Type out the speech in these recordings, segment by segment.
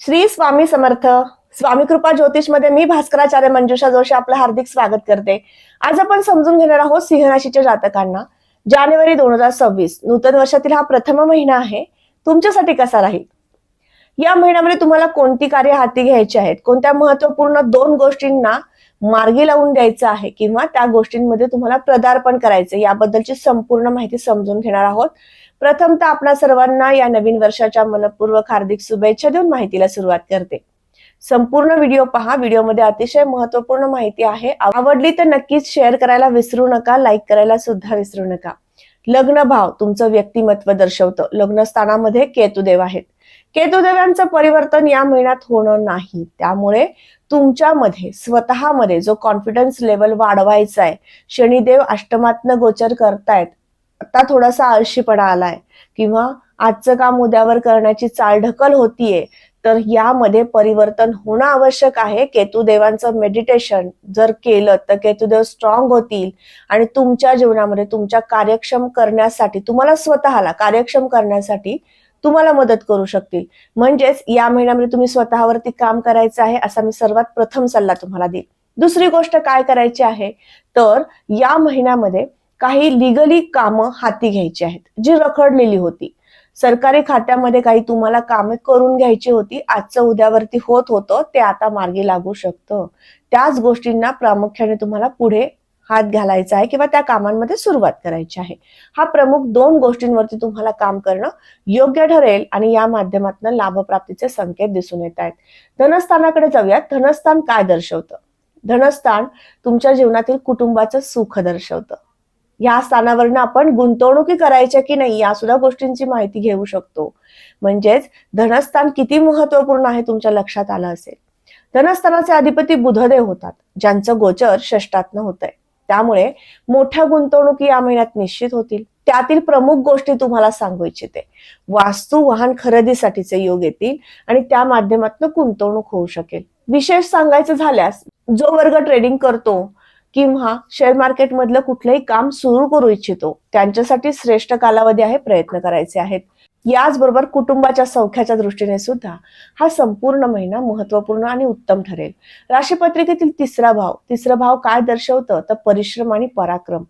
श्री स्वामी समर्थ स्वामी कृपा ज्योतिषमध्ये मी भास्कराचार्य मंजुषा जोशी आपलं हार्दिक स्वागत करते. आज आपण समजून घेणार आहोत सिंह राशीच्या जातकांना. जानेवारी दोन हजार सव्वीस नूतन वर्षातील हा प्रथम महिना आहे. तुमच्यासाठी कसा राहील? या महिन्यामध्ये तुम्हाला कोणती कार्य हाती घ्यायची आहेत? कोणत्या महत्त्वपूर्ण दोन गोष्टींना मार्गी लावून द्यायचं आहे? किंवा त्या गोष्टींमध्ये तुम्हाला पदार्पण करायचं याबद्दलची संपूर्ण माहिती समजून घेणार आहोत. प्रथमतः आपल्या सर्वांना या नवीन वर्षाच्या मनपूर्वक हार्दिक शुभेच्छा देऊन माहितीला सुरुवात करते. संपूर्ण व्हिडिओ पहा. व्हिडिओमध्ये अतिशय महत्त्वपूर्ण माहिती आहे. आवडली तर नक्कीच शेअर करायला विसरू नका. लाईक करायला सुद्धा विसरू नका. लग्न भाव तुमचं व्यक्तिमत्व दर्शवतं. लग्न स्थानामध्ये केतुदेव आहेत. केतुदेवांचं परिवर्तन या महिन्यात होणं नाही. त्यामुळे तुमच्यामध्ये स्वतःमध्ये जो कॉन्फिडन्स लेवल वाढवायचा आहे शनिदेव अष्टमातनं गोचर करतायत आता थोडासा आळशीपणा आलाय. किंवा आजचं काम उद्यावर करण्याची चालढकल होतीये तर यामध्ये परिवर्तन होणं आवश्यक आहे. केतुदेवांचं मेडिटेशन जर केलं तर केतुदेव स्ट्रॉंग होतील. आणि तुमच्या जीवनामध्ये तुमच्या कार्यक्षम करण्यासाठी तुम्हाला स्वतःला कार्यक्षम करण्यासाठी तुम्हाला मदत करू शकतील. म्हणजेच या महिन्यामध्ये तुम्ही स्वतःवरती काम करायचं आहे असा मी सर्वात प्रथम सल्ला तुम्हाला देईल दुसरी गोष्ट काय करायची आहे? तर या महिन्यामध्ये काही लिगली कामं हाती घ्यायची आहेत जी रखडलेली होती. सरकारी खात्यामध्ये काही तुम्हाला कामे करून घ्यायची होती आजचं उद्यावरती होत होतं ते आता मार्गी लागू शकतं. त्याच गोष्टींना प्रामुख्याने तुम्हाला पुढे हात घालायचा आहे किंवा त्या कामांमध्ये सुरुवात करायची आहे. हा प्रमुख दोन गोष्टींवरती तुम्हाला काम करणं योग्य ठरेल आणि या माध्यमातून लाभप्राप्तीचे संकेत दिसून येत आहेत. धनस्थानाकडे जाऊयात. धनस्थान काय दर्शवतं? धनस्थान तुमच्या जीवनातील कुटुंबाचं सुख दर्शवतं. या स्थानावरनं आपण गुंतवणुकी करायच्या की नाही या सुद्धा गोष्टींची माहिती घेऊ शकतो. म्हणजेच धनस्थान किती महत्त्वपूर्ण आहे तुमच्या लक्षात आलं असेल. धनस्थानाचे अधिपती बुधदेव होतात ज्यांचं गोचर षष्टातनं होत आहे त्यामुळे मोठ्या गुंतवणुकी या महिन्यात निश्चित होतील. त्यातील प्रमुख गोष्टी तुम्हाला सांगू इच्छिते. वास्तू वाहन खरेदीसाठीचे योग येतील आणि त्या माध्यमातून गुंतवणूक होऊ शकेल. विशेष सांगायचं झाल्यास जो वर्ग ट्रेडिंग करतो किंवा शेअर मार्केटमधलं कुठलंही काम सुरू करू इच्छितो त्यांच्यासाठी श्रेष्ठ कालावधी आहे प्रयत्न करायचे आहेत. याचबरोबर कुटुंबाच्या सौख्याच्या दृष्टीने सुद्धा हा संपूर्ण महिना महत्त्वपूर्ण आणि उत्तम ठरेल. राशीपत्रिकेतील तिसरा भाव तिसरा भाव काय दर्शवतं? तर परिश्रम आणि पराक्रम.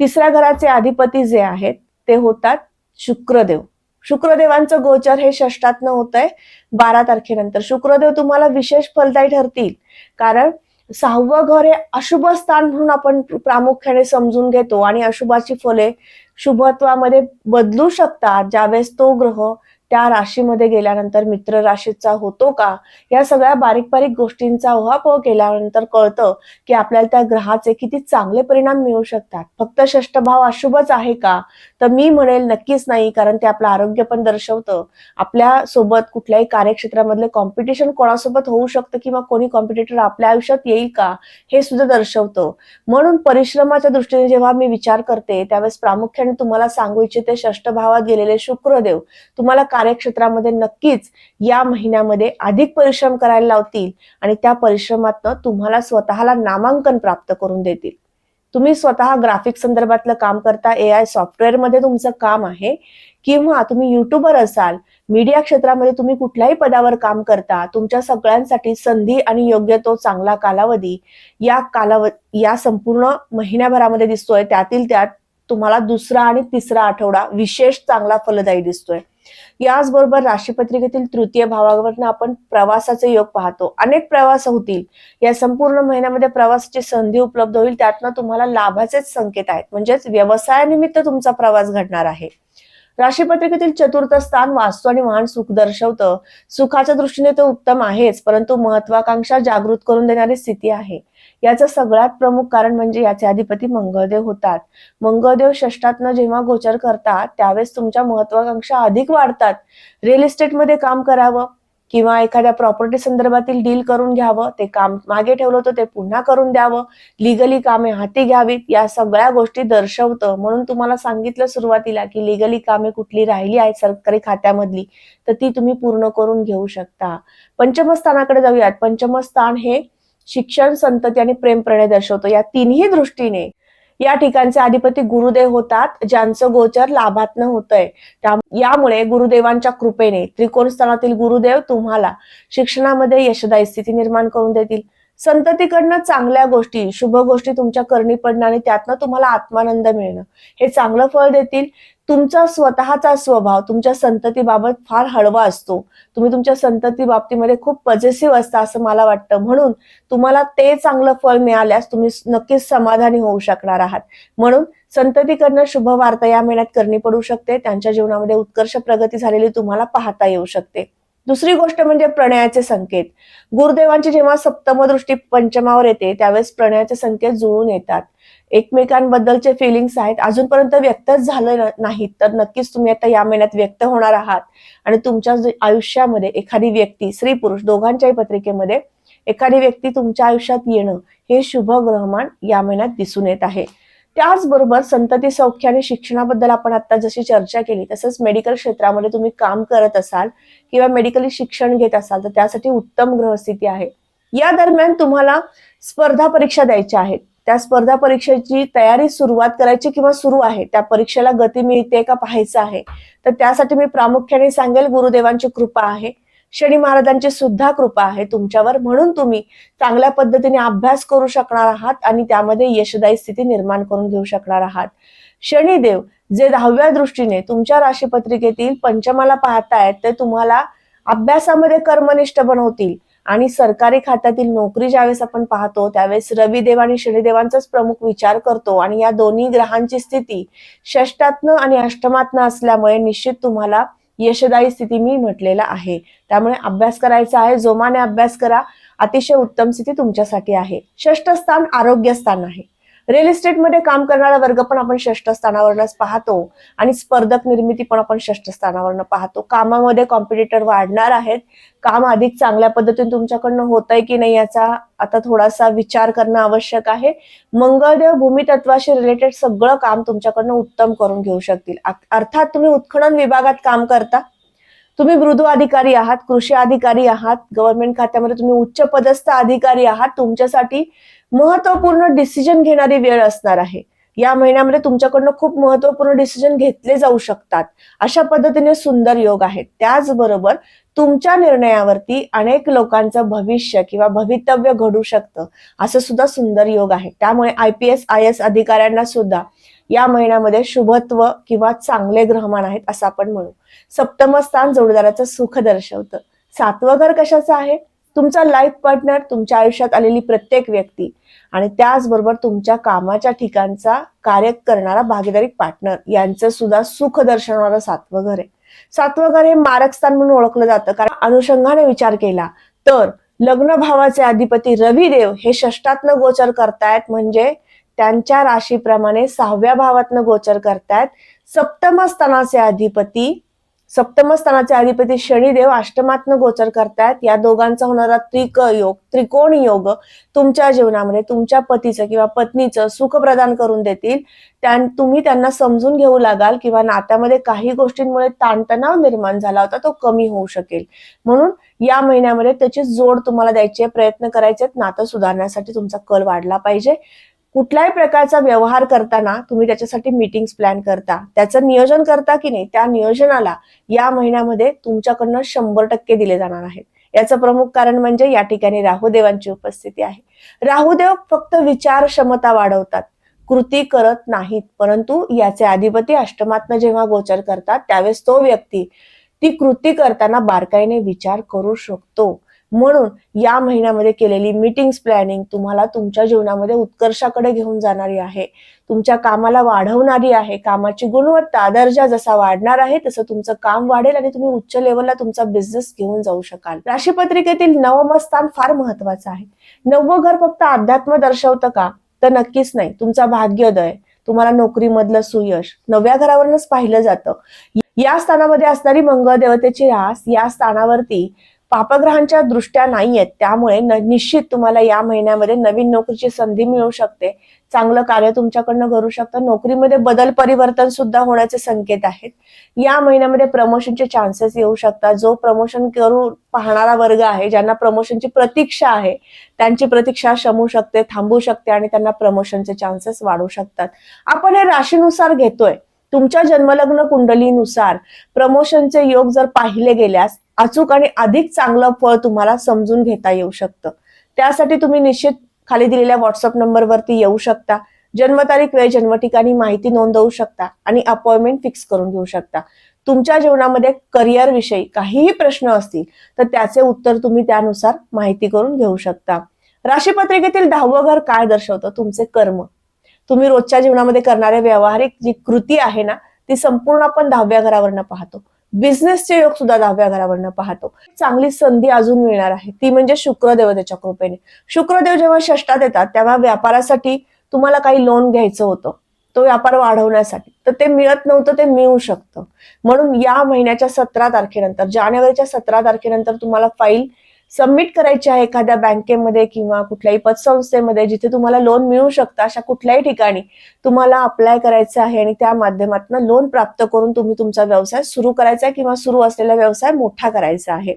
तिसऱ्या घराचे अधिपती जे आहेत ते होतात शुक्रदेव. शुक्रदेवांचं गोचर हे षष्टातनं होत आहे बारा तारखेनंतर. शुक्रदेव तुम्हाला विशेष फलदायी ठरतील कारण सहावं घर हे अशुभ स्थान म्हणून आपण प्रामुख्याने समजून घेतो आणि अशुभाची फले शुभत्वामध्ये बदलू शकतात. ज्यावेळेस तो ग्रह त्या राशीमध्ये गेल्यानंतर मित्र राशीचा होतो का? या सगळ्या बारीक बारीक गोष्टींचा उहापोह केल्यानंतर कळतं की आपल्याला त्या ग्रहाचे किती चांगले परिणाम मिळू शकतात. फक्त षष्टभाव अशुभच आहे का? तर मी म्हणेल नक्कीच नाही कारण ते आपलं आरोग्य पण दर्शवतं. आपल्यासोबत कुठल्याही कार्यक्षेत्रामधले कॉम्पिटिशन कोणासोबत होऊ शकतं किंवा कोणी कॉम्पिटिटर आपल्या आयुष्यात येईल का? हे सुद्धा दर्शवतं. म्हणून परिश्रमाच्या दृष्टीने जेव्हा मी विचार करते त्यावेळेस प्रामुख्याने तुम्हाला सांगू इच्छिते षष्ठ भावात गेलेले शुक्रदेव. तुम्हाला कार्यक्षेत्रामध्ये नक्कीच या महिन्यामध्ये अधिक परिश्रम करायला लावतील आणि त्या परिश्रमातनं तुम्हाला स्वतःला नामांकन प्राप्त करून देतील. तुम्ही स्वतः ग्राफिक संदर्भातलं काम करता ए आय सॉफ्टवेअरमध्ये तुमचं काम आहे किंवा तुम्ही युट्यूबर असाल मीडिया क्षेत्रामध्ये तुम्ही कुठल्याही पदावर काम करता तुमच्या सगळ्यांसाठी संधी आणि योग्य तो चांगला कालावधी या कालावधी या संपूर्ण महिन्याभरामध्ये दिसतोय. त्यातील त्यात तुम्हाला दुसरा आणि तिसरा आठवडा विशेष चांगला फलदायी दिसतोय. याचबरोबर राशीपत्रिकेतील तृतीय भावावरनं आपण प्रवासाचे योग पाहतो. अनेक प्रवास होतील. या संपूर्ण महिन्यामध्ये प्रवासाची संधी उपलब्ध होईल. त्यातनं तुम्हाला लाभाचेच संकेत आहेत. म्हणजेच व्यवसायानिमित्त तुमचा प्रवास घडणार आहे. राशीपत्रिकेतील चतुर्थ स्थान वास्तू आणि वाहन सुख दर्शवतं. सुखाच्या दृष्टीने ते उत्तम आहेच. परंतु महत्वाकांक्षा जागृत करून देणारी स्थिती आहे. याचं सगळ्यात प्रमुख कारण म्हणजे याचे अधिपती मंगळदेव होतात. मंगळदेव षष्टातनं जेव्हा गोचर करतात त्यावेळेस तुमच्या महत्वाकांक्षा अधिक वाढतात. रिअल इस्टेटमध्ये काम करावं किंवा एखाद्या प्रॉपर्टी संदर्भातील डील करून घ्यावं ते काम मागे ठेवलं होतं ते पुन्हा करून द्यावं लिगली कामे हाती घ्यावीत या सगळ्या गोष्टी दर्शवतं. म्हणून तुम्हाला सांगितलं सुरुवातीला की लिगली कामे कुठली राहिली आहेत सरकारी खात्यामधली तर ती तुम्ही पूर्ण करून घेऊ शकता. पंचमस्थानाकडे जाऊयात. पंचमस्थान हे शिक्षण संतती आणि प्रेम प्रणय दर्शवतो. या तिन्ही दृष्टीने या ठिकाणचे अधिपती गुरुदेव होतात ज्यांचं गोचर लाभातनं होतंय. यामुळे गुरुदेवांच्या कृपेने त्रिकोण स्थानातील गुरुदेव तुम्हाला शिक्षणामध्ये यशदायी स्थिती निर्माण करून देतील. संततीकडनं चांगल्या गोष्टी शुभ गोष्टी तुमच्या करणी पडणं आणि त्यातनं तुम्हाला आत्मानंद मिळणं. हे चांगलं फळ देतील. तुमचा स्वतःचा स्वभाव तुमच्या संततीबाबत फार हळवा असतो. तुम्ही तुमच्या संतती बाबतीमध्ये खूप पॉझिटिव्ह असता असं मला वाटतं. म्हणून तुम्हाला ते चांगलं फळ मिळाल्यास तुम्ही नक्कीच समाधानी होऊ शकणार आहात. म्हणून संततीकडनं शुभ वार्ता या महिन्यात करणी पडू शकते. त्यांच्या जीवनामध्ये उत्कर्ष प्रगती झालेली तुम्हाला पाहता येऊ शकते. दुसरी गोष्ट म्हणजे प्रणयाचे संकेत. गुरुदेवांची जेव्हा सप्तम दृष्टी पंचमावर येते त्यावेळेस प्रणयाचे संकेत जुळून येतात. एकमेकांबद्दलचे फिलिंग्स आहेत अजूनपर्यंत व्यक्तच झालं नाहीत. तर नक्कीच तुम्ही आता या महिन्यात व्यक्त होणार आहात. आणि तुमच्या आयुष्यामध्ये एखादी व्यक्ती स्त्री पुरुष दोघांच्याही पत्रिकेमध्ये एखादी व्यक्ती तुमच्या आयुष्यात येणं हे शुभ ग्रहमान या महिन्यात दिसून येत आहे. त्याचबरोबर संतती सौख्य आणि शिक्षणाबद्दल आपण आता जशी चर्चा केली तसंच मेडिकल क्षेत्रामध्ये तुम्ही काम करत असाल किंवा मेडिकली शिक्षण घेत असाल तर त्यासाठी उत्तम ग्रहस्थिती आहे. या दरम्यान तुम्हाला स्पर्धा परीक्षा द्यायच्या आहेत. त्या स्पर्धा परीक्षेची तयारी सुरुवात करायची किंवा सुरू आहे त्या परीक्षेला गती मिळते का पाहायचं आहे. तर त्यासाठी मी प्रामुख्याने सांगेल गुरुदेवांची कृपा आहे. शनी महाराजांची सुद्धा कृपा आहे तुमच्यावर म्हणून तुम्ही चांगल्या पद्धतीने अभ्यास करू शकणार आहात आणि त्यामध्ये यशदायी स्थिती निर्माण करून घेऊ शकणार आहात. शनिदेव जे दहाव्या दृष्टीने तुमच्या राशीपत्रिकेतील पंचमाला पाहतायत ते तुम्हाला अभ्यासामध्ये कर्मनिष्ठ बनवतील आणि सरकारी खात्यातील नोकरी ज्यावेळेस आपण पाहतो त्यावेळेस रविदेव आणि शनिदेवांचाच प्रमुख विचार करतो आणि या दोन्ही ग्रहांची स्थिती षष्टातनं आणि अष्टमातनं असल्यामुळे निश्चित तुम्हाला यशदायी स्थिती मी म्हटलेला आहे. त्यामुळे अभ्यास करायचा आहे. जोमाने अभ्यास करा. अतिशय उत्तम स्थिती तुमच्यासाठी आहे. षष्ठ स्थान आरोग्य स्थान आहे. रिअल इस्टेटमध्ये काम करणारा वर्ग पण आपण षष्ठ स्थानावरनच पाहतो. आणि स्पर्धक निर्मिती पण आपण षष्ठ स्थानावरनं पाहतो. कामामध्ये कॉम्पिटिटर वाढणार आहेत. काम अधिक चांगल्या पद्धतीने तुमच्याकडनं होत आहे की नाही याचा आता थोडासा विचार करणं आवश्यक आहे. मंगळदेव भूमितत्वाशी रिलेटेड सगळं काम तुमच्याकडनं उत्तम करून घेऊ शकतील. अर्थात तुम्ही उत्खनन विभागात काम करता. तुम्ही मृदू अधिकारी आहात कृषी अधिकारी आहात गव्हर्नमेंट खात्यामध्ये तुम्ही उच्च पदस्थ अधिकारी आहात. तुमच्यासाठी महत्त्वपूर्ण डिसिजन घेणारी वेळ असणार आहे. या महिन्यामध्ये तुमच्याकडनं खूप महत्त्वपूर्ण डिसिजन घेतले जाऊ शकतात. अशा पद्धतीने सुंदर योग आहेत. त्याचबरोबर तुमच्या निर्णयावरती अनेक लोकांचं भविष्य किंवा भवितव्य घडू शकतं. असं सुद्धा सुंदर योग आहे. त्यामुळे I P S I S अधिकाऱ्यांना सुद्धा या महिन्यामध्ये शुभत्व किंवा चांगले ग्रहमान आहेत असं आपण म्हणू. सप्तम स्थान जोडदाराचं सुख दर्शवतं. सातवं घर कशाचं आहे? तुमचा लाईफ पार्टनर तुमच्या आयुष्यात आलेली प्रत्येक व्यक्ती आणि त्याचबरोबर तुमच्या कामाच्या ठिकाणचा कार्य करणारा भागीदारी पार्टनर यांचं सुद्धा सुख दर्शवणारं सातवं घर आहे. सातवं घर हे मारक स्थान म्हणून ओळखलं जातं. कारण अनुषंगाने विचार केला तर लग्न भावाचे अधिपती रविदेव हे षष्टातनं गोचर करतायत. म्हणजे त्यांच्या राशीप्रमाणे सहाव्या भावातनं गोचर करतायत. सप्तम स्थानाचे अधिपती सप्तमस्थानाचे अधिपती शनिदेव अष्टमातनं गोचर करतायत. या दोघांचा होणारा त्रिक योग त्रिकोण योग तुमच्या जीवनामध्ये तुमच्या पतीचं किंवा पत्नीचं सुख प्रदान करून देतील. त्या तुम्ही त्यांना समजून घेऊ लागाल किंवा नात्यामध्ये काही गोष्टींमुळे ताणतणाव निर्माण झाला होता तो कमी होऊ शकेल. म्हणून या महिन्यामध्ये त्याची जोड तुम्हाला द्यायची प्रयत्न करायचे आहेत. नातं सुधारण्यासाठी तुमचा कल वाढला पाहिजे. कुठल्याही प्रकारचा व्यवहार करताना तुम्ही त्याच्यासाठी मीटिंग्स प्लॅन करता. त्याचं नियोजन करता की नाही त्या नियोजनाला या महिन्यामध्ये तुमच्याकडनं शंभर टक्के दिले जाणार आहेत. याचं प्रमुख कारण म्हणजे या ठिकाणी राहुदेवांची उपस्थिती आहे. राहुदेव फक्त विचार क्षमता वाढवतात. कृती करत नाहीत परंतु याचे अधिपती अष्टमातनं जेव्हा गोचर करतात त्यावेळेस तो व्यक्ती ती कृती करताना बारकाईने विचार करू शकतो. म्हणून या महिन्यामध्ये केलेली मीटिंग्स प्लॅनिंग तुम्हाला तुमच्या जीवनामध्ये उत्कर्षाकडे घेऊन जाणारी आहे. तुमच्या कामाला वाढवणारी आहे. कामाची गुणवत्ता दर्जा जसा वाढणार आहे तसं तुमचं काम वाढेल आणि तुम्ही उच्च लेवलला तुमचा बिझनेस घेऊन जाऊ शकाल. राशीपत्रिकेतील नवम स्थान फार महत्वाचं आहे. नववं घर फक्त अध्यात्म दर्शवतं का? तर नक्कीच नाही. तुमचा भाग्योदय तुम्हाला नोकरीमधलं सुयश नवव्या घरावरूनच पाहिलं जातं. या स्थानामध्ये असणारी मंगळ देवतेची रास या स्थानावरती पापग्रहांच्या दृष्ट्या नाही आहेत त्यामुळे निश्चित तुम्हाला या महिन्यामध्ये नवीन नोकरीची संधी मिळू शकते. चांगलं कार्य तुमच्याकडनं घडू शकतं. नोकरीमध्ये बदल परिवर्तन सुद्धा होण्याचे संकेत आहेत. या महिन्यामध्ये प्रमोशनचे चान्सेस येऊ शकतात. जो प्रमोशन करून पाहणारा वर्ग आहे ज्यांना प्रमोशनची प्रतीक्षा आहे त्यांची प्रतीक्षा शमू शकते थांबू शकते आणि त्यांना प्रमोशनचे चान्सेस वाढू शकतात. आपण हे राशीनुसार घेतोय. तुमच्या जन्मलग्न कुंडलीनुसार प्रमोशनचे योग जर पाहिले गेल्यास अचूक आणि अधिक चांगलं फळ तुम्हाला समजून घेता येऊ शकतं. त्यासाठी तुम्ही निश्चित खाली दिलेल्या व्हॉट्सअप नंबरवरती येऊ शकता. जन्मतारीख वेळ जन्म ठिकाणी माहिती नोंदवू शकता आणि अपॉइंटमेंट फिक्स करून घेऊ शकता. तुमच्या जीवनामध्ये करिअर विषयी काहीही प्रश्न असतील तर त्याचे उत्तर तुम्ही त्यानुसार माहिती करून घेऊ शकता. राशीपत्रिकेतील दहावं घर काय दर्शवतं? तुमचे कर्म. तुम्ही रोजच्या जीवनामध्ये करणारे व्यावहारिक जी कृती आहे ना ती संपूर्ण आपण दहाव्या घरावरनं पाहतो. बिझनेसचे योग सुद्धा दहाव्या घरावरनं पाहतो. चांगली संधी अजून मिळणार आहे. ती म्हणजे शुक्रदेवतेच्या कृपेने. शुक्रदेव जेव्हा षष्टात येतात तेव्हा व्यापारासाठी तुम्हाला काही लोन घ्यायचं होतं. तो व्यापार वाढवण्यासाठी. तर ते मिळत नव्हतं ते मिळू शकतं. म्हणून या महिन्याच्या सतरा तारखेनंतर जानेवारीच्या सतरा तारखेनंतर तुम्हाला फाईल सबमिट करायची आहे एखाद्या बँकेमध्ये किंवा कुठल्याही पतसंस्थेमध्ये जिथे तुम्हाला लोन मिळू शकतं अशा कुठल्याही ठिकाणी तुम्हाला अप्लाय करायचं आहे आणि त्या माध्यमातून लोन प्राप्त करून तुम्ही तुमचा व्यवसाय सुरू करायचा आहे किंवा सुरू असलेला व्यवसाय मोठा करायचा आहे.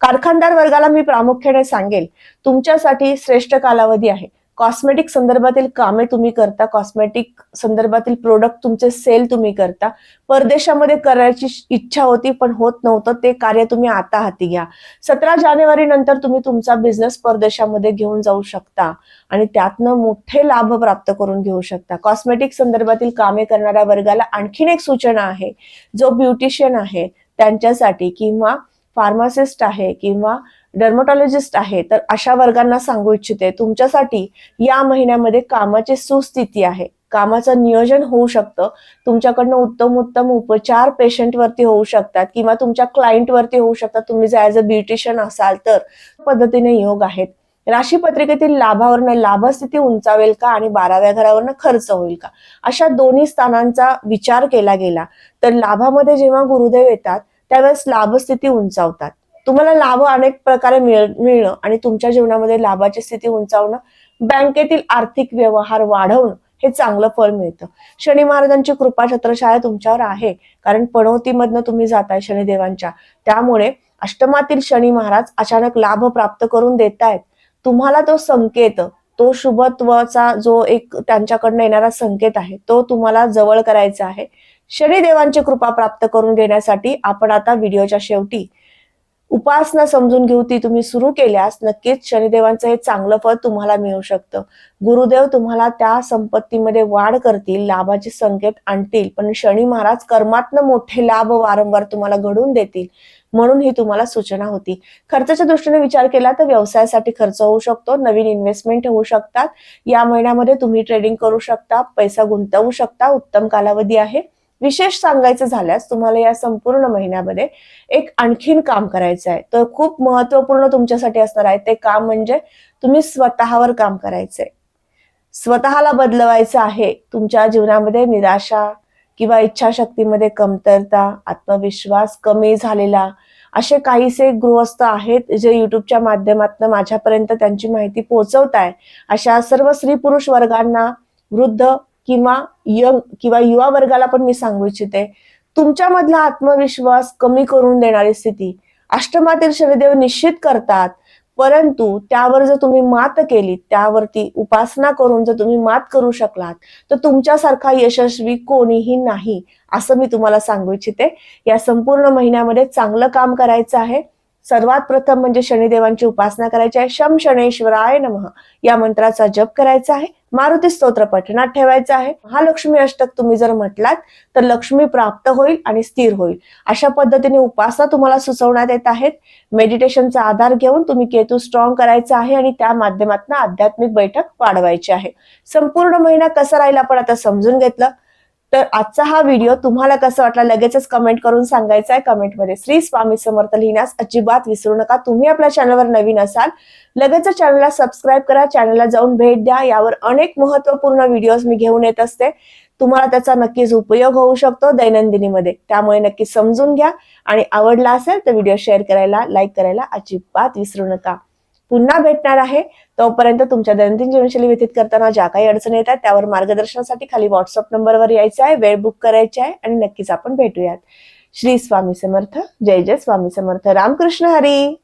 कारखानदार वर्गाला मी प्रामुख्याने सांगेल तुमच्यासाठी श्रेष्ठ कालावधी आहे. कॉस्मेटिक संदर्भातील कामे तुम्ही करता कॉस्मेटिक संदर्भातील प्रोडक्ट तुमचे सेल तुम्ही करता. परदेशामध्ये करायची इच्छा होती पण होत नव्हतं. ते कार्य तुम्ही आता हाती घ्या. सतरा जानेवारी नंतर तुम्ही तुमचा बिझनेस परदेशामध्ये घेऊन जाऊ शकता आणि त्यातनं मोठे लाभ प्राप्त करून घेऊ शकता. कॉस्मेटिक संदर्भातील कामे करणाऱ्या वर्गाला आणखीन एक सूचना आहे. जो ब्युटिशियन आहे त्यांच्यासाठी किंवा फार्मासिस्ट आहे किंवा डर्मोटॉलॉजिस्ट आहे तर अशा वर्गांना सांगू इच्छिते तुमच्यासाठी या महिन्यामध्ये कामाची सुस्थिती आहे. कामाचं नियोजन होऊ शकतं. तुमच्याकडनं उत्तम उत्तम उपचार पेशंटवरती होऊ शकतात किंवा तुमच्या क्लायंटवरती होऊ शकतात. तुम्ही जर ॲज अ ब्युटिशियन असाल तर पद्धतीने योग आहेत. राशी पत्रिकेतील लाभावरनं लाभस्थिती उंचावेल का आणि बाराव्या घरावरनं खर्च होईल का? अशा दोन्ही स्थानांचा विचार केला गेला तर लाभामध्ये जेव्हा गुरुदेव येतात त्यावेळेस लाभस्थिती उंचावतात. तुम्हाला लाभ अनेक प्रकारे मिळणं आणि तुमच्या जीवनामध्ये लाभाची स्थिती उंचावणं बँकेतील आर्थिक व्यवहार वाढवणं हे चांगलं फळ मिळतं. शनी महाराजांची कृपा छत्रशाळा तुमच्यावर आहे कारण पणवतीमधनं तुम्ही जाताय शनिदेवांच्या. त्यामुळे अष्टमातील शनी महाराज अचानक लाभ प्राप्त करून देतायत. तुम्हाला तो संकेत तो शुभत्वाचा जो एक त्यांच्याकडनं येणारा संकेत आहे तो तुम्हाला जवळ करायचा आहे. शनिदेवांची कृपा प्राप्त करून घेण्यासाठी आपण आता व्हिडिओच्या शेवटी उपासना समजून घेऊ ती तुम्ही सुरू केल्यास नक्कीच शनिदेवांचं हे चांगलं फळ तुम्हाला मिळू शकतं. गुरुदेव तुम्हाला त्या संपत्तीमध्ये वाढ करतील लाभाचे संकेत आणतील. पण शनी महाराज कर्मातनं मोठे लाभ वारंवार तुम्हाला घडून देतील म्हणून ही तुम्हाला सूचना होती. खर्चाच्या दृष्टीने विचार केला तर व्यवसायासाठी खर्च होऊ शकतो नवीन इन्व्हेस्टमेंट होऊ शकतात. या महिन्यामध्ये तुम्ही ट्रेडिंग करू शकता पैसा गुंतवू शकता. उत्तम कालावधी आहे. विशेष सांगायचं झाल्यास तुम्हाला या संपूर्ण महिन्यामध्ये एक आणखीन काम करायचं आहे. तर खूप महत्त्वपूर्ण तुमच्यासाठी असणार आहे. ते काम म्हणजे तुम्ही स्वतःवर काम करायचंय स्वतःला बदलवायचं आहे. तुमच्या जीवनामध्ये निराशा किंवा इच्छाशक्तीमध्ये कमतरता आत्मविश्वास कमी झालेला असे काहीसे गृहस्थ आहेत जे युट्यूबच्या माध्यमातून माझ्यापर्यंत त्यांची माहिती पोहोचवत आहे अशा सर्व स्त्री पुरुष वर्गांना वृद्ध किंवा यंग किंवा युवा वर्गाला पण मी सांगू इच्छिते. तुमच्यामधला आत्मविश्वास कमी करून देणारी स्थिती अष्टमातील शनिदेव निश्चित करतात. परंतु त्यावर जर तुम्ही मात केली त्यावरती उपासना करून जर तुम्ही मात करू शकलात तर तुमच्यासारखा यशस्वी कोणीही नाही असं मी तुम्हाला सांगू इच्छिते. या संपूर्ण महिन्यामध्ये चांगलं काम करायचं आहे. सर्वात प्रथम म्हणजे शनिदेवांची उपासना करायची आहे. शम शनेश्वराय नमः. या मंत्राचा जप करायचा आहे. मारुती स्तोत्र पठणात ठेवायचं आहे. महालक्ष्मी अष्टक तुम्ही जर म्हटलात तर लक्ष्मी प्राप्त होईल आणि स्थिर होईल. अशा पद्धतीने उपासना तुम्हाला सुचवण्यात येत आहेत. मेडिटेशनचा आधार घेऊन तुम्ही केतू स्ट्रॉंग करायचा आहे आणि त्या माध्यमातून आध्यात्मिक बैठक वाढवायची आहे. संपूर्ण महिना कसा राहील आपण आता समजून घेतलं. तर आजचा हा व्हिडिओ तुम्हाला कसा वाटला लगेचच कमेंट करून सांगायचा आहे कमेंटमध्ये श्री स्वामी समर्थ लिहिण्यास अजिबात विसरू नका. तुम्ही आपल्या चॅनलवर नवीन असाल लगेच चॅनलला सबस्क्राईब करा. चॅनलला जाऊन भेट द्या. यावर अनेक महत्त्वपूर्ण व्हिडिओज मी घेऊन येत असते. तुम्हाला त्याचा नक्कीच उपयोग होऊ शकतो दैनंदिनीमध्ये. त्यामुळे नक्की समजून घ्या. आणि आवडला असेल तर व्हिडिओ शेअर करायला लाईक करायला अजिबात विसरू नका. पुन्हा भेटणार आहे. तोपर्यंत तुमच्या दैनंदिन जीवनशैली व्यतीत करताना ज्या काही अडचणी येतात त्यावर मार्गदर्शनासाठी खाली व्हॉट्सअप नंबरवर यायचं आहे. वेळ बुक करायची आहे आणि नक्कीच आपण भेटूयात. श्री स्वामी समर्थ. जय जय स्वामी समर्थ. रामकृष्ण हरी.